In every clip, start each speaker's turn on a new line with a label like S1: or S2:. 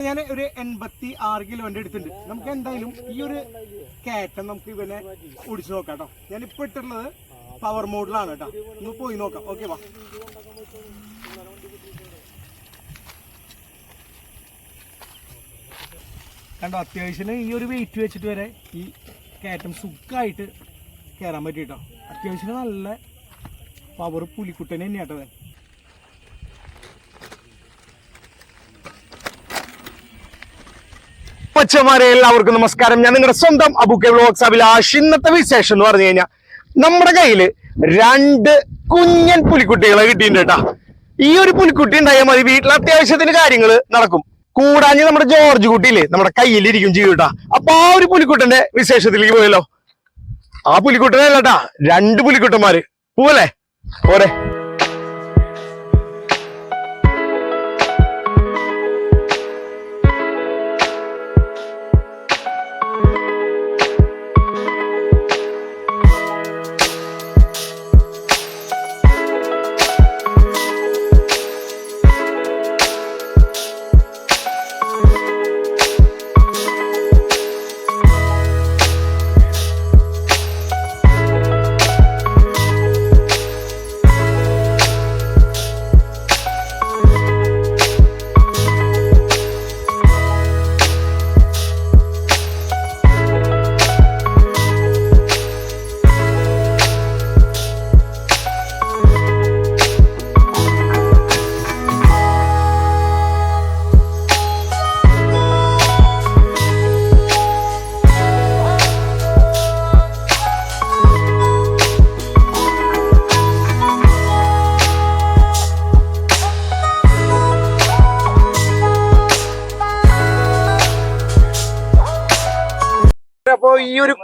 S1: ഞാൻ ഒരു എൺപത്തി ആറ് കിലോന്റെ എടുത്തിട്ടുണ്ട് നമുക്ക് എന്തായാലും ഈ ഒരു കയറ്റം നമുക്ക് ഇവനെ ഓടിച്ചു നോക്കാം കേട്ടോ. ഞാൻ ഇപ്പൊ ഇട്ടുള്ളത് പവർ മോഡിലാണ് കേട്ടോ. ഒന്ന് പോയി നോക്കാം. ഓക്കെ വാ. കണ്ടോ അത്യാവശ്യം ഈ ഒരു വെയിറ്റ് വെച്ചിട്ട് വരെ ഈ കയറ്റം സുഖമായിട്ട് കയറാൻ പറ്റി കേട്ടോ അത്യാവശ്യം നല്ല പവർ പുലിക്കുട്ടനെ തന്നെയാട്ടോ അവൻ. പച്ചമാരെ എല്ലാവർക്കും നമസ്കാരം. ഞാൻ നിങ്ങളുടെ സ്വന്തം അബുക്കെ വ്ലോഗ്സ് അഭിലാഷ് ഇന്നത്തെ വിശേഷം എന്ന് പറഞ്ഞു കഴിഞ്ഞാൽ നമ്മുടെ കയ്യിൽ രണ്ട് കുഞ്ഞൻ പുലിക്കുട്ടികളെ കിട്ടിയിട്ടുണ്ട് കേട്ടാ ഈ ഒരു പുലിക്കുട്ടി ഉണ്ടായാൽ മതി. വീട്ടിൽ അത്യാവശ്യത്തിന് കാര്യങ്ങൾ നടക്കും. കൂടാഞ്ഞ് നമ്മുടെ ജോർജ് കുട്ടിയില്ലേ നമ്മുടെ കയ്യിലിരിക്കും ചെയ്യും കേട്ടാ അപ്പൊ ആ ഒരു പുലിക്കുട്ടന്റെ വിശേഷത്തിലേക്ക് പോയല്ലോ. ആ പുലിക്കുട്ടനല്ലട്ടാ രണ്ട് പുലിക്കുട്ടന്മാര്. പോവല്ലേ? പോരെ.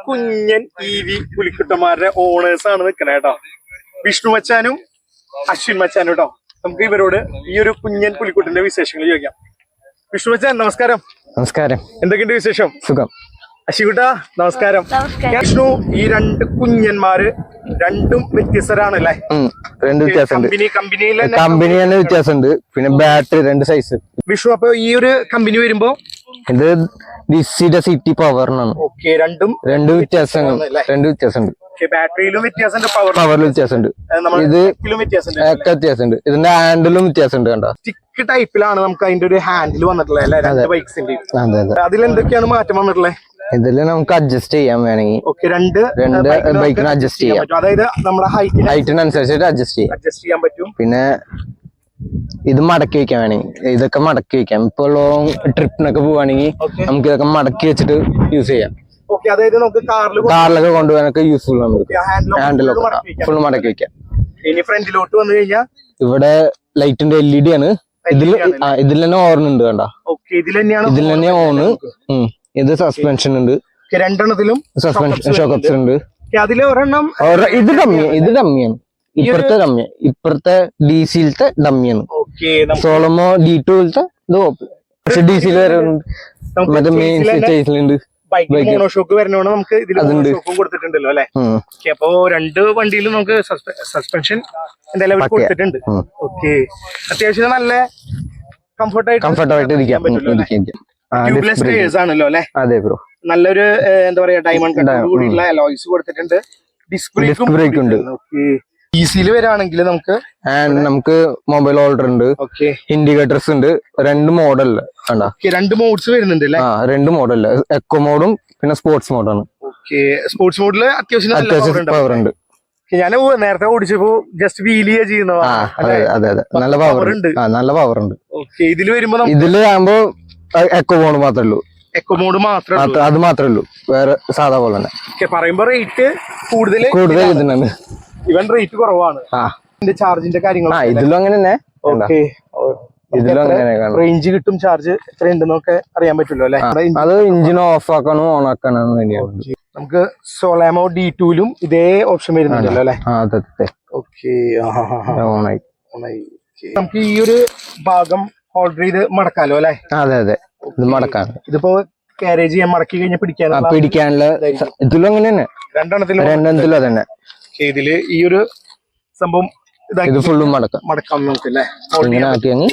S1: കുഞ്ഞൻ ഈ വി പുലിക്കുട്ടന്മാരുടെ ഓണേഴ്സ് ആണ് നിൽക്കണേ കേട്ടോ വിഷ്ണു മച്ചാനും അശ്വിൻ മച്ചാനും കേട്ടോ നമുക്ക് ഇവരോട് ഈ ഒരു കുഞ്ഞൻ പുലിക്കുട്ടന്റെ വിശേഷങ്ങൾ ചോദിക്കാം. വിഷ്ണു മച്ചാൻ നമസ്കാരം.
S2: നമസ്കാരം.
S1: എന്തൊക്കെയുണ്ട് വിശേഷം?
S2: സുഖം.
S1: അശ്വികുട്ട നമസ്കാരം. വിഷ്ണു ഈ രണ്ട് കുഞ്ഞന്മാര് രണ്ടും വ്യത്യസ്തരാണല്ലേ
S2: അല്ലേ? രണ്ട് വ്യത്യാസമുണ്ട്.
S1: കമ്പനി കമ്പനിയിൽ
S2: കമ്പനി തന്നെ വ്യത്യാസമുണ്ട്. പിന്നെ ബാറ്ററി രണ്ട് സൈസ്
S1: വിഷ്ണു അപ്പൊ ഈ ഒരു കമ്പനി വരുമ്പോ
S2: ഇത് ഡിസിയുടെ സിറ്റി പവറിനാണ്
S1: ഓക്കെ രണ്ടും
S2: രണ്ട് വ്യത്യാസങ്ങൾ രണ്ട് വ്യത്യാസമുണ്ട്.
S1: ബാറ്ററിയിലും വ്യത്യാസമുണ്ട്
S2: പവറിൽ വ്യത്യാസമുണ്ട്. ഇത് ഒക്കെ വ്യത്യാസമുണ്ട്. ഇതിന്റെ ഹാൻഡിലും വ്യത്യാസമുണ്ട് കണ്ടോ?
S1: സ്റ്റിക്ക് ടൈപ്പിലാണ് നമുക്ക് അതിന്റെ ഒരു ഹാൻഡിൽ വന്നിട്ടുള്ളത് അല്ലെ? രണ്ട് ബൈക്സിന്റെ
S2: അതെ അതെ.
S1: അതിൽ എന്തൊക്കെയാണ് മാറ്റം വന്നിട്ടുള്ളത്
S2: ഇതിൽ നമുക്ക് അഡ്ജസ്റ്റ് ചെയ്യാൻ വേണമെങ്കിൽ
S1: രണ്ട്
S2: രണ്ട് ബൈക്കിന് അഡ്ജസ്റ്റ് ചെയ്യാം.
S1: അതായത് നമ്മുടെ ഹൈറ്റിന്
S2: ഹൈറ്റിനനുസരിച്ചിട്ട് അഡ്ജസ്റ്റ് ചെയ്യാം.
S1: അഡ്ജസ്റ്റ് ചെയ്യാൻ പറ്റും.
S2: പിന്നെ ഇത് മടക്കി വെക്കാൻ വേണമെങ്കിൽ ഇതൊക്കെ മടക്കി വെക്കാം. ഇപ്പൊ ലോങ് ട്രിപ്പിനൊക്കെ പോവാണെങ്കിൽ. നമുക്ക് ഇതൊക്കെ മടക്കി വെച്ചിട്ട് യൂസ് ചെയ്യാം. കാറിലൊക്കെ കൊണ്ടുപോകാനൊക്കെ യൂസ്ഫുൾ ആണ്. നമുക്ക് ഹാൻഡിലൊക്കെ ഫുൾ മടക്കി വെക്കാം.
S1: ഇനി ഫ്രണ്ടിലോട്ട് വന്നു കഴിഞ്ഞാൽ
S2: ഇവിടെ ലൈറ്റിന്റെ എൽ ഇ ഡി ആണ്. ഇതിൽ ആ, ഇതിൽ തന്നെ ഓൺ ഉണ്ട് കണ്ട.
S1: ഇതിൽ തന്നെയാണ്
S2: ഇതിൽ തന്നെ ഓണ് ഇത് സസ്പെൻഷൻ ഉണ്ട്.
S1: രണ്ടെണ്ണത്തിലും
S2: സസ്പെൻഷൻ ഷോക്കപ്സ് ഉണ്ട്.
S1: അതിൽ ഒരെണ്ണം
S2: ഇത് കമ്മിയാണ് ഇത് ഡമ്മിയാണ് ഇപ്പുറത്തെ ഡമ്മി ഇപ്പുറത്തെ ഡി സിയിലത്തെ ഡമ്മിയാണ്
S1: ഓക്കെ
S2: സോളമോ ഡി ടുവിലത്തെ ഇത് പക്ഷെ ഡി സിയിൽ വരുന്നുണ്ട് ഉണ്ട് മറ്റേ മെയിൻ ചേസിലുണ്ട്
S1: ബൈക്കിൽ
S2: bike.
S1: മോണോഷോക്ക് വരണോണ്ട് നമുക്ക് ഇതിൽ
S2: അതുണ്ട്.
S1: മോണോഷോക്കും കൊടുത്തിട്ടുണ്ടല്ലോ അല്ലെ? അപ്പൊ രണ്ട് വണ്ടിയിലും നമുക്ക് സസ്പെൻഷൻ എന്തായാലും കൊടുത്തിട്ടുണ്ട്. ഓക്കെ. അത്യാവശ്യം നല്ല കംഫർട്ടായിട്ട്
S2: കംഫർട്ടായിട്ട്
S1: ട്യൂബ്ലെസ്. ടയേഴ്സ് ആണല്ലോ അല്ലെ?
S2: അതെ ബ്രോ
S1: നല്ലൊരു എന്താ പറയാ ഡയമണ്ട് കൂടിയുള്ള കൊടുത്തിട്ടുണ്ട്. ഡിസ്ക്
S2: ബ്രേക്ക് ഉണ്ട്.
S1: ഈസിയിൽ വരാണെങ്കിൽ നമുക്ക്
S2: ആൻഡ് നമുക്ക് മൊബൈൽ ഓർഡർ ഉണ്ട്.
S1: ഓക്കെ
S2: ഇൻഡിക്കേറ്റേഴ്സ് ഉണ്ട്. രണ്ട് മോഡൽ
S1: രണ്ട് മോഡ്സ് വരുന്നുണ്ട്
S2: ആ രണ്ട് മോഡൽ എക്കോ മോഡും പിന്നെ സ്പോർട്സ് മോഡാണ്
S1: ഓക്കെ സ്പോർട്സ് മോഡിൽ അത്യാവശ്യം
S2: അത്യാവശ്യം പവർ ഉണ്ട്.
S1: ഞാൻ നേരത്തെ ഓടിച്ചപ്പോ ജസ്റ്റ് വീൽ
S2: ആ അതെ അതെ നല്ല പവർ
S1: ഉണ്ട്.
S2: നല്ല പവർ ഉണ്ട്.
S1: ഇതിൽ വരുമ്പോ
S2: ഇതിൽ ആകുമ്പോ എക്കോ മോഡ് മാത്രമേ ഉള്ളൂ.
S1: എക്കോ മോഡ് മാത്രമേ
S2: മാത്രം അത് മാത്രമേ ഉള്ളൂ. വേറെ സാധാ പോലെ തന്നെ.
S1: പറയുമ്പോ റേറ്റ് കൂടുതൽ
S2: കൂടുതൽ ഇതിനാണ്.
S1: ഇവൻ റേറ്റ് കുറവാണ്. ഇതിന്റെ ചാർജിന്റെ കാര്യങ്ങൾ
S2: ഇതിലും അങ്ങനെ തന്നെ
S1: ഓക്കെ റേഞ്ച് കിട്ടും ചാർജ് എത്ര ഉണ്ടെന്നൊക്കെ അറിയാൻ പറ്റുമല്ലോ അല്ലെ?
S2: അത് ഇഞ്ചിൻ ഓഫ് ആക്കാനും ഓൺ വേണ്ടിയാണ്.
S1: നമുക്ക് സോളാമോ ഡി ടൂലും ഇതേ ഓപ്ഷൻ വരുന്നുണ്ടല്ലോ അല്ലെ? ഓക്കെ നമുക്ക് ഈ ഒരു ഭാഗം ഓർഡർ ചെയ്ത് മടക്കാലോ അല്ലെ?
S2: അതെ അതെ. ഇത് മടക്കാൻ
S1: ഇതിപ്പോ കാരേജ് ചെയ്യാൻ മടക്കി കഴിഞ്ഞാൽ
S2: പിടിക്കാൻ
S1: പിടിക്കാനുള്ള
S2: പിടിക്കാനുള്ള ഇതിലും അങ്ങനെ തന്നെ
S1: രണ്ടെണ്ണത്തിലും
S2: രണ്ടെണ്ണത്തിലും അതന്നെ.
S1: Okay, ഇതിൽ ഈ ഒരു സംഭവം
S2: ഇത് ഫുള്ളും മടക്കാം.
S1: മടക്കാം നമുക്ക് അല്ലേ
S2: ഇങ്ങനെ ആക്കി അങ്ങ്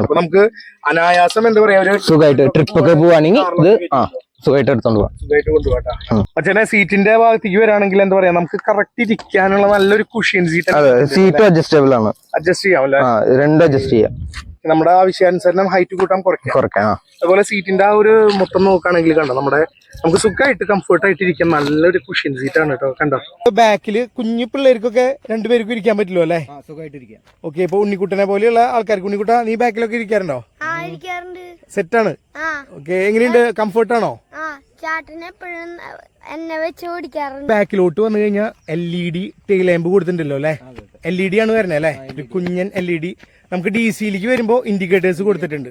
S1: അപ്പൊ നമുക്ക് അനായാസം എന്താ പറയാ? ഒരു
S2: സുഖമായിട്ട് ട്രിപ്പ് ഒക്കെ പോവാണെങ്കിൽ ഇത് ആ സുഖമായിട്ട് എടുത്തോണ്ട് പോവാം.
S1: സുഖമായിട്ട് കൊണ്ടുപോകാം അച്ഛനെ സീറ്റിന്റെ ഭാഗത്തേക്ക് വരാണെങ്കിൽ എന്താ പറയാ? നമുക്ക് കറക്റ്റ് ഇരിക്കാനുള്ള നല്ലൊരു കുഷ്യൻ സീറ്റ്
S2: സീറ്റ് അഡ്ജസ്റ്റബിൾ ആണ്.
S1: അഡ്ജസ്റ്റ് ചെയ്യാം അല്ലേ?
S2: ആ രണ്ട് അഡ്ജസ്റ്റ് ചെയ്യാം.
S1: നമ്മുടെ ആവശ്യാനുസരണം ഹൈറ്റ് കൂട്ടാൻ കുറയ്ക്കാം.
S2: കുറയ്ക്കാം ആ.
S1: അതുപോലെ സീറ്റിന്റെ ആ ഒരു മൊത്തം നോക്കുകയാണെങ്കിൽ കണ്ടോ നമ്മുടെ നമുക്ക് സുഖമായിട്ട് കംഫർട്ട് ആയിട്ട് ഇരിക്കാൻ നല്ലൊരു കുഷ്യൻ സീറ്റ് ആണ് കേട്ടോ കണ്ടോ? ബാക്കിൽ കുഞ്ഞു പിള്ളേർക്കൊക്കെ രണ്ടുപേർക്കും ഇരിക്കാൻ പറ്റില്ലോ അല്ലേ?
S3: സുഖമായിട്ടിരിക്കാം
S1: ഓക്കെ ഇപ്പൊ ഉണ്ണിക്കുട്ടനെ പോലെയുള്ള ആൾക്കാർക്ക് ഉണ്ണിക്കുട്ട നീ ബാക്കിലൊക്കെ ഇരിക്കാറുണ്ടോ?
S4: ആ ഇരിക്കാറുണ്ട്.
S1: സെറ്റാണ്
S4: ആ.
S1: ഓക്കെ എങ്ങനെയുണ്ട്? കംഫർട്ട് ആണോ?
S4: ആ ചാട്ടന് എപ്പോഴും എന്നെ വെച്ച് ഓടിക്കാറുണ്ട്.
S1: ബാക്കിലോട്ട് വന്നു കഴിഞ്ഞാൽ L E D tail lamp കൊടുത്തിട്ടുണ്ടല്ലോ അല്ലേ? എൽ ഇ ഡി ആണ് വരുന്നത് അല്ലേ? ഒരു കുഞ്ഞൻ എൽ ഇ ഡി നമുക്ക് ഡി സിയിലേക്ക് വരുമ്പോൾ ഇൻഡിക്കേറ്റേഴ്സ് കൊടുത്തിട്ടുണ്ട്.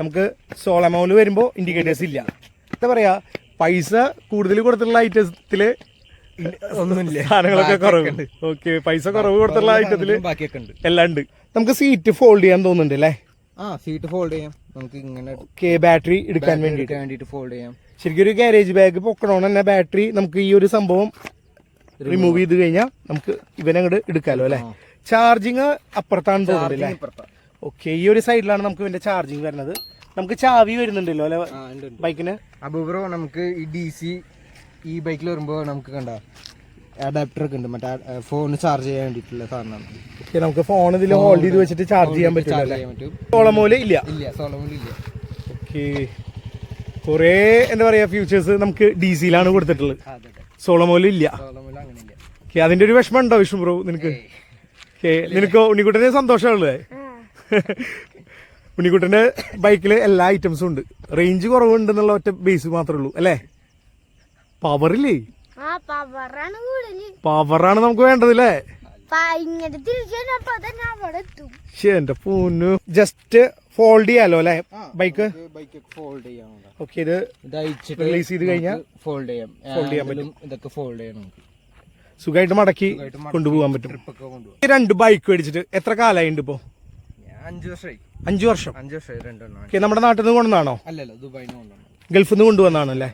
S1: നമുക്ക് സോളമോൽ വരുമ്പോൾ ഇൻഡിക്കേറ്റേഴ്സ് ഇല്ല. എന്താ പറയാ പൈസ കൂടുതൽ കൊടുത്തിട്ടുള്ള ഐറ്റത്തിൽ
S3: ഒന്നുമില്ല.
S1: സാധനങ്ങളൊക്കെ കുറവുണ്ട് ഓക്കെ പൈസ കുറവ് കൊടുത്തിട്ടുള്ള ഐറ്റത്തിൽ
S3: ബാക്കിയൊക്കെ ഉണ്ട്.
S1: എല്ലാം ഉണ്ട്. നമുക്ക് സീറ്റ് ഫോൾഡ് ചെയ്യാൻ തോന്നുന്നുണ്ട് അല്ലേ?
S3: ആ സീറ്റ് ഫോൾഡ് ചെയ്യാം. നമുക്ക് ഇങ്ങനെ
S1: ഓക്കെ ബാറ്ററി എടുക്കാൻ വേണ്ടിയിട്ട്.
S3: എടുക്കാൻ ഫോൾഡ് ചെയ്യാം.
S1: ശരിക്കും ഒരു ഗാരേജ് ബാഗ് പൊക്കണോന്ന് തന്നെ ബാറ്ററി നമുക്ക് ഈ ഒരു സംഭവം റിമൂവ് ചെയ്ത് കഴിഞ്ഞാൽ നമുക്ക് ഇവനെ അങ്ങോട്ട് എടുക്കാലോ അല്ലെ? ചാർജിങ് അപ്പുറത്താണ് തോന്നുന്നില്ലേ. ഓക്കെ ഈ ഒരു സൈഡിലാണ് നമുക്ക് ഇവന്റെ ചാർജിങ് വരുന്നത്. നമുക്ക് ചാവി വരുന്നുണ്ടല്ലോ അല്ലെ. ബൈക്കിന്
S3: അപ്പൊ ബ്രോ നമുക്ക് ഈ ഡി സി ഈ ബൈക്കിൽ വരുമ്പോൾ നമുക്ക് കണ്ട അഡാപ്റ്റർ ഒക്കെ ഉണ്ട്. മറ്റേ ഫോൺ ചാർജ് ചെയ്യാൻ വേണ്ടിട്ടുള്ള സാധനം.
S1: ഓക്കെ നമുക്ക് ഫോൺ ഇതിൽ ഹോൾഡ് ചെയ്ത് വെച്ചിട്ട് ചാർജ് ചെയ്യാൻ പറ്റില്ല സോളമോൽ ഇല്ല?
S3: ഇല്ല സോളമൂല ഇല്ല.
S1: ഓക്കെ കുറേ എന്താ പറയാ ഫ്യൂച്ചേഴ്സ് നമുക്ക് ഡി സിയിലാണ് കൊടുത്തിട്ടുള്ളത്. സോളമോൽ ഇല്ല അതിന്റെ ഒരു വിഷമം ഉണ്ടോ വിഷ്ണു പ്രഭു? നിനക്ക്? ഓക്കെ നിനക്ക് ഉണ്ണിക്കുട്ടനെ സന്തോഷമുള്ളേ ഉണ്ണിക്കുട്ടന്റെ ബൈക്കിൽ എല്ലാ ഐറ്റംസും ഉണ്ട്. റേഞ്ച് കുറവുണ്ടെന്നുള്ള ഒറ്റ ബേസ് മാത്രമേ ഉള്ളൂ അല്ലേ? പവറില്ലേ
S4: ആ പവറാണ്
S1: നമുക്ക് വേണ്ടത് അല്ലേ? എന്റെ പൂന്നു. ജസ്റ്റ് ഫോൾഡ് ചെയ്യാലോ അല്ലേ? ബൈക്ക്
S3: ബൈക്ക് ഫോൾഡ് ചെയ്യാം
S1: ഓക്കെ ഇത് റിലീസ് ചെയ്ത് കഴിഞ്ഞാൽ
S3: ഫോൾഡ് ചെയ്യാം.
S1: ഫോൾഡ് ചെയ്യാൻ
S3: പറ്റും. ഇതൊക്കെ ഫോൾഡ് ചെയ്യാം നമുക്ക്
S1: സുഖമായിട്ട് മടക്കി കൊണ്ടുപോകാൻ പറ്റും. രണ്ട് ബൈക്ക് മേടിച്ചിട്ട് എത്ര കാലമായി ഉണ്ട് ഇപ്പോ?
S3: അഞ്ച് വർഷമായി
S1: അഞ്ചു വർഷം.
S3: അഞ്ച് വർഷമായി രണ്ടെണ്ണം
S1: ഓക്കെ നമ്മുടെ നാട്ടിൽ നിന്ന് കൊണ്ടുവന്നാണോ?
S3: അല്ലല്ല ദുബായിന് കൊണ്ടുവന്നു.
S1: ഗൾഫിൽ നിന്ന് കൊണ്ടുവന്നാണല്ലേ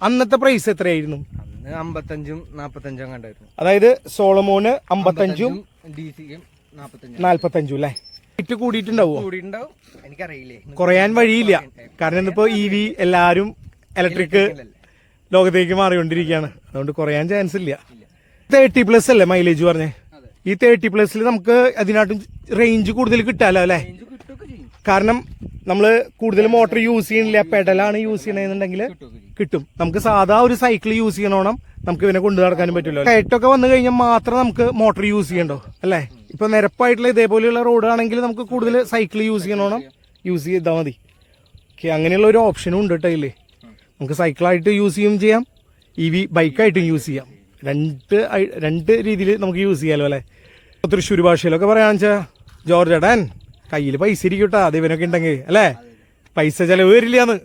S1: അന്നത്തെ പ്രൈസ് എത്രയായിരുന്നു?
S3: അന്ന് അമ്പത്തഞ്ചും നാപ്പത്തഞ്ചും കണ്ടായിരുന്നു.
S1: അതായത് സോളമോന് അമ്പത്തഞ്ചും
S3: ഡി സിക്കും നാപ്പത്തഞ്ചും.
S1: നാല്പത്തഞ്ചും അല്ലേ? റേറ്റ് കൂടിയിട്ടുണ്ടാവോ
S3: കൂടിയിട്ടുണ്ടാവും. എനിക്കറിയില്ലേ.
S1: കുറയാൻ വഴിയില്ല. കാരണം ഇന്നിപ്പോ ഇ വി എല്ലാരും ഇലക്ട്രിക് ലോകത്തേക്ക് മാറിക്കൊണ്ടിരിക്കുകയാണ്. അതുകൊണ്ട് കുറയാൻ ചാൻസ് ഇല്ല. തേർട്ടി പ്ലസ് അല്ലേ മൈലേജ് പറഞ്ഞേ? ഈ തേർട്ടി പ്ലസിൽ നമുക്ക് അതിനാട്ടും റേഞ്ച് കൂടുതൽ കിട്ടാലോ അല്ലേ? കാരണം നമ്മൾ കൂടുതൽ മോട്ടോർ യൂസ് ചെയ്യണില്ല പെഡലാണ് യൂസ് ചെയ്യണമെന്നുണ്ടെങ്കിൽ കിട്ടും. നമുക്ക് സാധാ ഒരു സൈക്കിൾ യൂസ് ചെയ്യണോണം. നമുക്ക് ഇവനെ കൊണ്ടു നടക്കാനും പറ്റില്ല കയറ്റൊക്കെ വന്നു കഴിഞ്ഞാൽ മാത്രം നമുക്ക് മോട്ടോർ യൂസ് ചെയ്യണ്ടോ? അല്ലേ? ഇപ്പൊ നിരപ്പായിട്ടുള്ള ഇതേപോലെയുള്ള റോഡാണെങ്കിൽ നമുക്ക് കൂടുതൽ സൈക്കിൾ യൂസ് ചെയ്യണോണം യൂസ് ചെയ്താൽ മതി. ഓക്കെ അങ്ങനെയുള്ള ഒരു ഓപ്ഷനും ഉണ്ട് കേട്ടോ ഇല്ലേ നമുക്ക് സൈക്കിളായിട്ട് യൂസ് ചെയ്യും ചെയ്യാം. ഇ വി ബൈക്കായിട്ടും യൂസ് ചെയ്യാം. രണ്ട് രണ്ട് രീതിയിൽ നമുക്ക് യൂസ് ചെയ്യാലോ അല്ലേ? തൃശ്ശൂർ ഭാഷയിലൊക്കെ പറയാന്ന് വെച്ചാൽ ജോർജ് അടൻ കയ്യിൽ പൈസ ഇരിക്കട്ടാ ഇവനൊക്കെ ഉണ്ടെങ്കിൽ അല്ലേ? പൈസ ചിലവ് വരില്ലാന്ന്.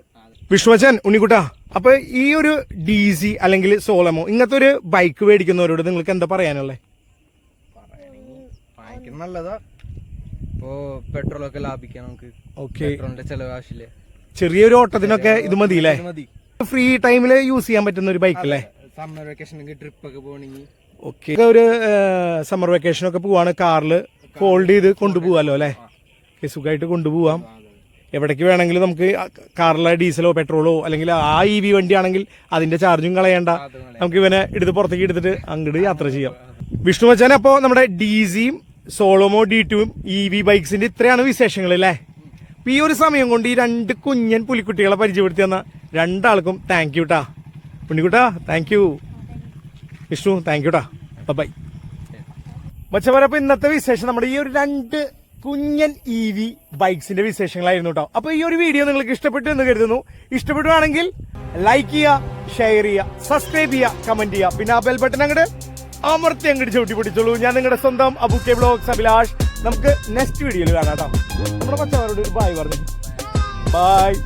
S1: വിഷ്ണുവച്ചൻ ഉണ്ണിക്കുട്ടാ അപ്പൊ ഈ ഒരു ഡി സി അല്ലെങ്കിൽ സോളമോ ഇങ്ങനത്തെ ഒരു ബൈക്ക് മേടിക്കുന്നവരോട് നിങ്ങൾക്ക് എന്താ പറയാനുള്ളത്
S3: വാങ്ങിക്കുന്നത് നല്ലതാ. ഇപ്പോ പെട്രോളൊക്കെ ലാഭിക്കാം നമുക്ക്.
S1: ഓക്കെ.
S3: പെട്രോളിന്റെ ചെലവ് ആവശ്യമില്ല
S1: ചെറിയൊരു ഓട്ടത്തിനൊക്കെ ഇത് മതി. അല്ലേ
S3: മതി
S1: ഫ്രീ ടൈമിൽ യൂസ് ചെയ്യാൻ പറ്റുന്ന ഒരു ബൈക്ക് അല്ലേ?
S3: സമ്മർ വെക്കേഷനൊക്കെ ട്രിപ്പ് ഒക്കെ പോകണമെങ്കിൽ.
S1: ഓക്കെ. ഒരു സമ്മർ വെക്കേഷൻ ഒക്കെ പോവാണ്. കാറിൽ ഫോൾഡ് ചെയ്ത് കൊണ്ടുപോകാലോ അല്ലേ? സുഖമായിട്ട് കൊണ്ടുപോവാം. എവിടേക്ക് വേണമെങ്കിലും നമുക്ക് കാറിലെ ഡീസലോ പെട്രോളോ അല്ലെങ്കിൽ ആ ഇ വി വണ്ടിയാണെങ്കിൽ അതിന്റെ ചാർജും കളയണ്ട. നമുക്ക് ഇവനെ എടുത്ത് പുറത്തേക്ക് എടുത്തിട്ട് അങ്ങോട്ട് യാത്ര ചെയ്യാം. വിഷ്ണു വച്ചാൻ അപ്പോൾ നമ്മുടെ ഡി സിയും സോളോമോ ഡി ടുവും ഇ വി ബൈക്സിന്റെ ഇത്രയാണ് വിശേഷങ്ങൾ അല്ലേ? ഈ ഒരു സമയം കൊണ്ട് ഈ രണ്ട് കുഞ്ഞൻ പുലിക്കുട്ടികളെ പരിചയപ്പെടുത്തി തന്ന രണ്ടാൾക്കും താങ്ക് യു ട്ടാ. ഉണ്ണിക്കുട്ടാ thank you Vishnu thank you ട്ടാ. ബൈ മച്ചവരപ്പൊ ഇന്നത്തെ വിശേഷം നമ്മുടെ ഈ ഒരു രണ്ട് കുഞ്ഞൻ ഇ വി ബൈക്സിന്റെ വിശേഷങ്ങളായിരുന്നു കേട്ടോ അപ്പൊ ഈ ഒരു വീഡിയോ നിങ്ങൾക്ക് ഇഷ്ടപ്പെട്ടു എന്ന് കരുതുന്നു. ഇഷ്ടപ്പെടുവാണെങ്കിൽ ലൈക്ക് ചെയ്യുക ഷെയർ ചെയ്യുക സബ്സ്ക്രൈബ് ചെയ്യുക കമന്റ് ചെയ്യുക. പിന്നെ ആ ബെൽ ബട്ടൺ അങ്ങോട്ട് അമർത്തി അങ്ങോട്ട് ചവിട്ടി പിടിച്ചോളൂ ഞാൻ നിങ്ങളുടെ സ്വന്തം അബുക്കെ ബ്ലോഗ്സ് അഭിലാഷ്. നമുക്ക് നെക്സ്റ്റ് വീഡിയോയിൽ കാണാം കേട്ടോ. നമ്മുടെ പച്ചവരോട് ഒരു ബായ് പറഞ്ഞു. ബായ്